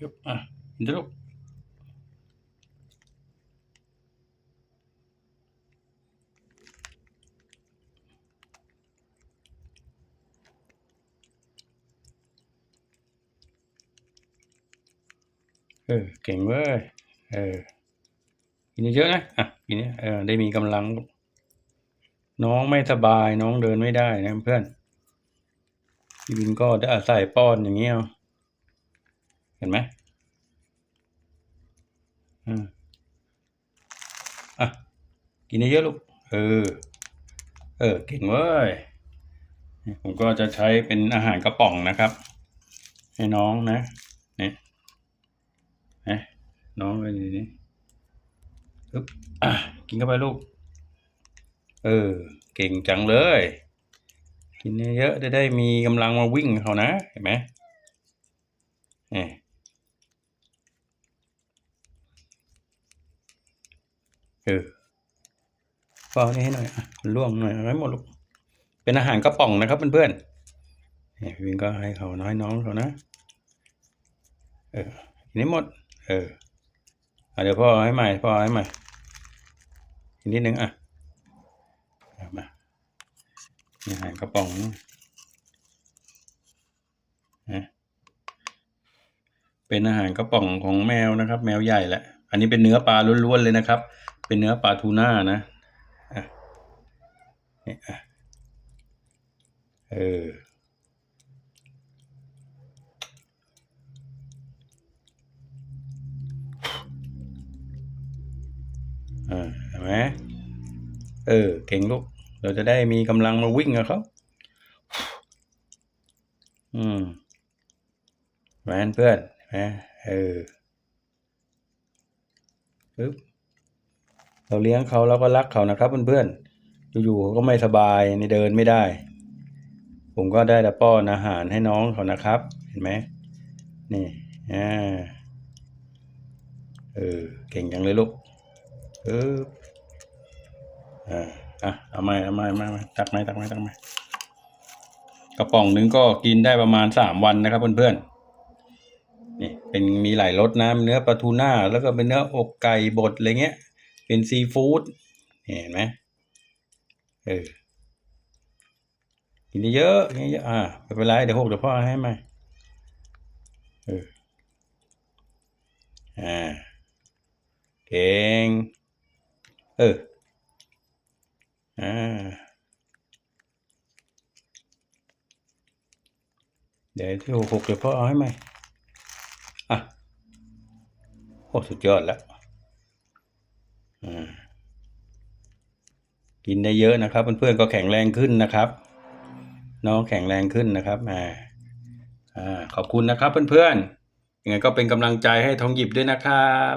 ยึบอะเถอะลูกเออเก่งเว้ยเออกินเยอะๆนะอะกินเนี่ยเออได้มีกำลัง น้องไม่สบายน้องเดินไม่ได้นะเพื่อนพี่วินก็ได้อาศัยป้อนอย่างเงี้ยเอา เห็นไหมอืมอะ กินเยอะลูก เออ เออ เก่งเว้ย ผมก็จะใช้เป็นอาหารกระป๋องนะครับ ให้น้องนะ เนี่นะน้องไปนี่ปึ๊บอะ กินเข้าไปลูก เออ เก่งจังเลย กินเยอะจะได้มีกำลังมาวิ่งเขานะ เห็นไหมเนี่ย เออฟอนี่ให้หน่อยอะมันล่วงหน่อยอาไว้หมดลูกเป็นอาหารกระป๋องนะครับเพื่อนๆนี่พี่วินก็ให้เขาน้อยน้องเขานะเออกินให้หมด เอออะเดี๋ยวพ่อให้ใหม่พ่อให้ใหม่อีกนิดนึงอะมาอาหารกระป๋องนะเป็นอาหารกระป๋องของแมวนะครับ แมวใหญ่แหละ อันนี้เป็นเนื้อปลาล้วนๆเลยนะครับ เป็นเนื้อปลาทูน่านะอะนี่อะเอออ่าเห็นไหมเออ เก่งลูก เราจะได้มีกำลังมาวิ่งกับเขาอืมแหวนเพื่อนนไหมเออปึ๊บ เราเลี้ยงเขาเราก็รักเขานะครับเพื่อนๆ อยู่ๆเขาก็ไม่สบายในเดินไม่ได้ ผมก็ได้แต่ป้อนอาหารให้น้องเขานะครับ เห็นไหมนี่อ่าเออเก่งจังเลยลูกปึ๊บอ่าอะเอาไม้เอาไม้มามาตักไม้ตักไม้ตักไม้กระป๋องหนึงก็กินได้ประมาณสามวันนะครับเพื่อนๆนี่เป็นมีหลายรสนะเนื้อปลาทูน่าแล้วก็เป็นเนื้ออกไก่บดอะไรเงี้ย เป็นซีฟู้ดเห็นไหมเออกินเยอะๆกินเยอะอ่าไม่เป็นไรเดี๋ยวหกเดี๋ยวพ่อให้ใหม่เอออ่าเก่งเอออ่าเดี๋ยวที่หกหกเดี๋ยวพ่อเอาให้ใหมอะโอ้สุดยอดแล้ว กินได้เยอะนะครับ เพื่อนๆก็แข็งแรงขึ้นนะครับน้องแข็งแรงขึ้นนะครับอ่าอ่าขอบคุณนะครับเพื่อนๆยังไงก็เป็นกำลังใจให้ทองหยิบด้วยนะครับ